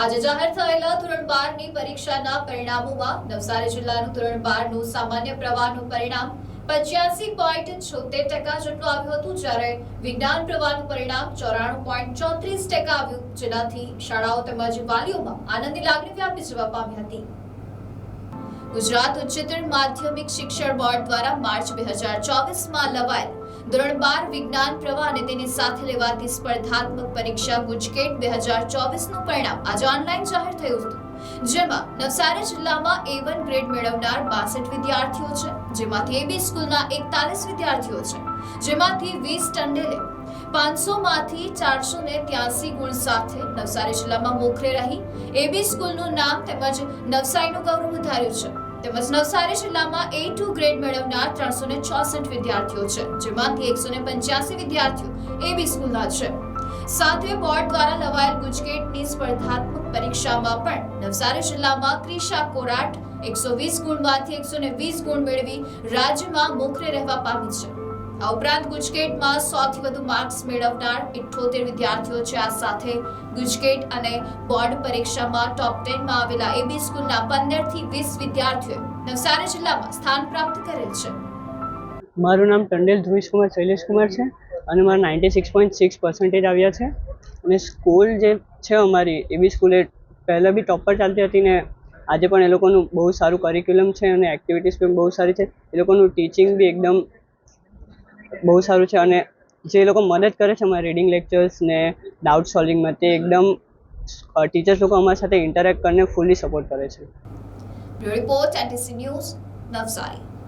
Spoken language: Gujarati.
આજે જાહેર થયેલા ધોરણ બારની પરીક્ષાના પરિણામોમાં નવસારી જિલ્લાનું ધોરણ બારનું સામાન્ય પ્રવાહનું પરિણામ પચ્યાસી પોઈન્ટ છોતેર ટકા જેટલું આવ્યું હતું, જ્યારે વિજ્ઞાન પ્રવાહનું પરિણામ ચોરાણું પોઈન્ટ ચોત્રીસ ટકા આવ્યું, જેનાથી શાળાઓ તેમજ વાલીઓમાં આનંદની લાગણી વ્યાપી જવા પામી હતી. ગુજરાત ઉચ્ચતર માધ્યમિક શિક્ષણ બોર્ડ દ્વારા માર્ચ બે હજાર ચોવીસમાં લવાયેલ ધોરણ બાર વિજ્ઞાન પ્રવાહ અને તેની સાથે લેવાતી સ્પર્ધાત્મક પરીક્ષા ગુજકેટ બે હજાર ચોવીસનું પરિણામ આજે ઓનલાઈન જાહેર થયું હતું. જેમાં નવસારી જિલ્લામાં એ વન ગ્રેડ મેળવનાર બાસઠ વિદ્યાર્થીઓ છે, જેમાંથી એબી સ્કૂલના એકતાલીસ વિદ્યાર્થીઓ છે, જેમાંથી વીસ ટંડેલે પાંચસો માંથી ચારસો ને ત્યાસી ગુણ સાથે નવસારી જિલ્લામાં મોખરે રહી. એબી સ્કૂલનું નામ તેમજ નવસારીનું ગૌરવ વધાર્યું છે. તેમજ નવસારી જિલ્લામાં એ ટુ ગ્રેડ મેળવનાર ત્રણસો ને ચોસઠ વિદ્યાર્થીઓ છે, જેમાંથી એકસો ને પંચ્યાસી વિદ્યાર્થીઓ એબી સ્કૂલના છે. સાથે બોર્ડ દ્વારા લવાયેલ ગુજકેટની સ્પર્ધાત્મક પરીક્ષામાં પણ નવસારી જિલ્લામાં ક્રિશા કોરાટ એકસો વીસ ગુણમાંથી એકસો ને વીસ ગુણ મેળવી રાજ્યમાં મોખરે રહેવા પામી છે. આ ઉપરાંત ગુજકેટમાં સૌથી વધુ માર્ક્સ મેળવનાર ઇઠ્ઠોતેર વિદ્યાર્થીઓ છે. આ સાથે ગુજકેટ અને બોર્ડ પરીક્ષામાં ટોપ ટેનમાં આવેલા એબી સ્કૂલના પંદરથી વીસ વિદ્યાર્થીઓએ નવસારી જિલ્લામાં સ્થાન પ્રાપ્ત કરેલ છે. મારું નામ ટંડેલ ધ્રુવીશકુમાર કુમાર, શૈલેષ કુમાર છે અને મારા ninety six point six percentage આવ્યા છે. અને સ્કૂલ જે છે અમારી એ બી સ્કૂલ પહેલાં બી ટોપર ચાલતી હતી ને આજે પણ એ લોકોનું બહુ સારું કરિક્યુલમ છે અને એક્ટિવિટીઝ પણ બહુ સારી છે. એ લોકોનું ટીચિંગ બી એકદમ બહુ સારું છે અને જે લોકો મદદ કરે છે અમારા રીડિંગ લેક્ચર્સ ને ડાઉટ સોલ્વિંગમાં તે એકદમ ટીચર્સ લોકો અમારી સાથે ઇન્ટરેક્ટ કરીને ફૂલી સપોર્ટ કરે છે. Report ATC news Navsari